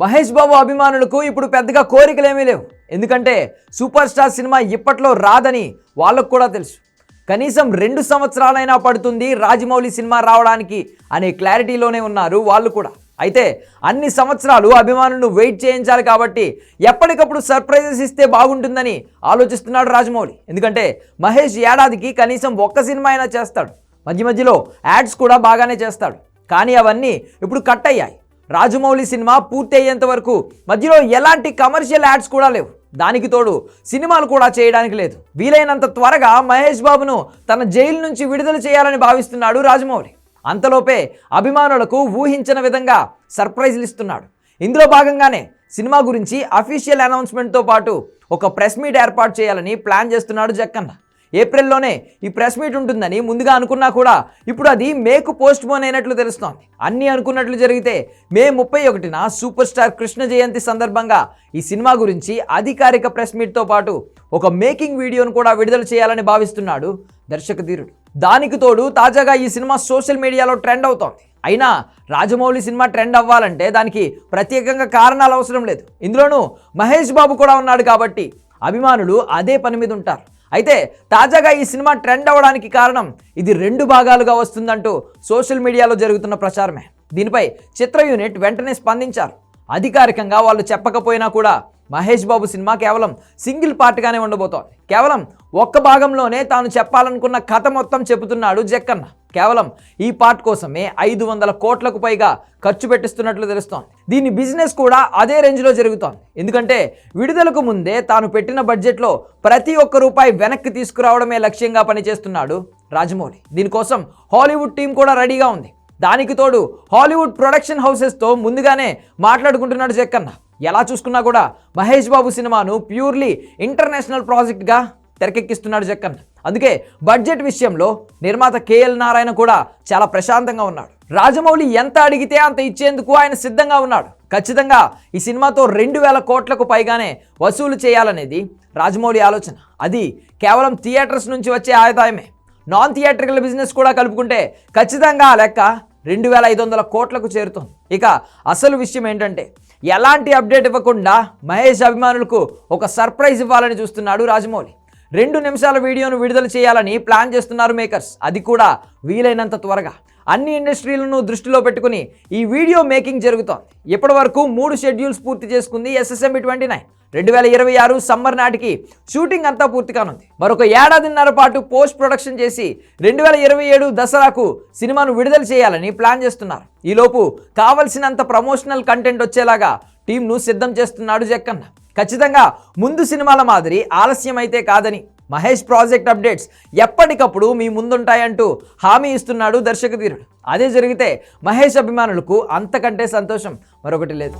మహేష్ బాబు అభిమానులకు ఇప్పుడు పెద్దగా కోరికలేమీ లేవు. ఎందుకంటే సూపర్ స్టార్ సినిమా ఇప్పట్లో రాదని వాళ్ళకు కూడా తెలుసు. కనీసం రెండు సంవత్సరాలైనా పడుతుంది రాజమౌళి సినిమా రావడానికి అనే క్లారిటీలోనే ఉన్నారు వాళ్ళు కూడా. అయితే అన్ని సంవత్సరాలు అభిమానులను వెయిట్ చేయించాలి కాబట్టి ఎప్పటికప్పుడు సర్ప్రైజెస్ ఇస్తే బాగుంటుందని ఆలోచిస్తున్నాడు రాజమౌళి. ఎందుకంటే మహేష్ ఏడాదికి కనీసం ఒక్క సినిమా అయినా చేస్తాడు. మధ్య మధ్యలో యాడ్స్ కూడా బాగానే చేస్తాడు. కానీ అవన్నీ ఇప్పుడు కట్ అయ్యాయి. రాజమౌళి సినిమా పూర్తయ్యేంత వరకు మధ్యలో ఎలాంటి కమర్షియల్ యాడ్స్ కూడా లేవు. దానికి తోడు సినిమాలు కూడా చేయడానికి లేదు. వీలైనంత త్వరగా మహేష్ బాబును తన జైలు నుంచి విడుదల చేయాలని భావిస్తున్నాడు రాజమౌళి. అంతలోపే అభిమానులకు ఊహించిన విధంగా సర్ప్రైజ్లు ఇస్తున్నాడు. ఇందులో భాగంగానే సినిమా గురించి అఫీషియల్ అనౌన్స్మెంట్తో పాటు ఒక ప్రెస్ మీట్ ఏర్పాటు చేయాలని ప్లాన్ చేస్తున్నాడు జక్కన్న. ఏప్రిల్లోనే ఈ ప్రెస్ మీట్ ఉంటుందని ముందుగా అనుకున్నా కూడా ఇప్పుడు అది మేకు పోస్ట్ పోన్ అయినట్లు తెలుస్తోంది. అన్నీ అనుకున్నట్లు జరిగితే మే ముప్పై ఒకటిన సూపర్ స్టార్ కృష్ణ జయంతి సందర్భంగా ఈ సినిమా గురించి అధికారిక ప్రెస్ మీట్తో పాటు ఒక మేకింగ్ వీడియోను కూడా విడుదల చేయాలని భావిస్తున్నాడు దర్శక ధీరుడు. దానికి తోడు తాజాగా ఈ సినిమా సోషల్ మీడియాలో ట్రెండ్ అవుతోంది. అయినా రాజమౌళి సినిమా ట్రెండ్ అవ్వాలంటే దానికి ప్రత్యేకంగా కారణాలు అవసరం లేదు. ఇందులోనూ మహేష్ బాబు కూడా ఉన్నాడు కాబట్టి అభిమానులు అదే పని మీద ఉంటారు. అయితే తాజాగా ఈ సినిమా ట్రెండ్ అవ్వడానికి కారణం ఇది రెండు భాగాలుగా వస్తుందంటూ సోషల్ మీడియాలో జరుగుతున్న ప్రచారమే. దీనిపై చిత్ర యూనిట్ వెంటనే స్పందించారు. అధికారికంగా వాళ్ళు చెప్పకపోయినా కూడా మహేష్ బాబు సినిమా కేవలం సింగిల్ పార్ట్గానే ఉండబోతోంది. కేవలం ఒక్క భాగంలోనే తాను చెప్పాలనుకున్న కథ మొత్తం చెబుతున్నాడు జక్కన్న. కేవలం ఈ పార్ట్ కోసమే ఐదు వందల కోట్లకు పైగా ఖర్చు పెట్టిస్తున్నట్లు తెలుస్తోంది. దీని బిజినెస్ కూడా అదే రేంజ్లో జరుగుతోంది. ఎందుకంటే విడుదలకు ముందే తాను పెట్టిన బడ్జెట్లో ప్రతి ఒక్క రూపాయి వెనక్కి తీసుకురావడమే లక్ష్యంగా పనిచేస్తున్నాడు రాజమౌళి. దీనికోసం హాలీవుడ్ టీం కూడా రెడీగా ఉంది. దానికి తోడు హాలీవుడ్ ప్రొడక్షన్ హౌసెస్తో ముందుగానే మాట్లాడుకుంటున్నాడు జక్కన్న. ఎలా చూసుకున్నా కూడా మహేష్ బాబు సినిమాను ప్యూర్లీ ఇంటర్నేషనల్ ప్రాజెక్ట్గా తెరకెక్కిస్తున్నాడు జక్కన్. అందుకే బడ్జెట్ విషయంలో నిర్మాత కేఎల్ నారాయణ కూడా చాలా ప్రశాంతంగా ఉన్నాడు. రాజమౌళి ఎంత అడిగితే అంత ఇచ్చేందుకు ఆయన సిద్ధంగా ఉన్నాడు. ఖచ్చితంగా ఈ సినిమాతో రెండు వేల కోట్లకు పైగానే వసూలు చేయాలనేది రాజమౌళి ఆలోచన. అది కేవలం థియేటర్స్ నుంచి వచ్చే ఆదాయమే. నాన్ థియేటర్ల బిజినెస్ కూడా కలుపుకుంటే ఖచ్చితంగా ఆ లెక్క రెండు వేల ఐదు వందల కోట్లకు చేరుతుంది. ఇక అసలు విషయం ఏంటంటే ఎలాంటి అప్డేట్ ఇవ్వకుండా మహేష్ అభిమానులకు ఒక సర్ప్రైజ్ ఇవ్వాలని చూస్తున్నాడు రాజమౌళి. రెండు నిమిషాల వీడియోను విడుదల చేయాలని ప్లాన్ చేస్తున్నారు మేకర్స్. అది కూడా వీలైనంత త్వరగా. అన్ని ఇండస్ట్రీలను దృష్టిలో పెట్టుకుని ఈ వీడియో మేకింగ్ జరుగుతోంది. ఇప్పటి వరకు మూడు షెడ్యూల్స్ పూర్తి చేసుకుంది ఎస్ఎస్ఎంబి ట్వంటీ నైన్. రెండు వేల ఇరవై ఆరు సమ్మర్ నాటికి షూటింగ్ అంతా పూర్తి కానుంది. మరొక ఏడాదిన్నర పాటు పోస్ట్ ప్రొడక్షన్ చేసి రెండు వేల ఇరవై ఏడు దసరాకు సినిమాను విడుదల చేయాలని ప్లాన్ చేస్తున్నారు. ఈలోపు కావలసినంత ప్రమోషనల్ కంటెంట్ వచ్చేలాగా టీంను సిద్ధం చేస్తున్నాడు జక్కన్న. ఖచ్చితంగా ముందు సినిమాల మాదిరి ఆలస్యం అయితే కాదని మహేష్ ప్రాజెక్ట్ అప్డేట్స్ ఎప్పటికప్పుడు మీ ముందుంటాయంటూ హామీ ఇస్తున్నాడు దర్శకధీరుడు. అదే జరిగితే మహేష్ అభిమానులకు అంతకంటే సంతోషం మరొకటి లేదు.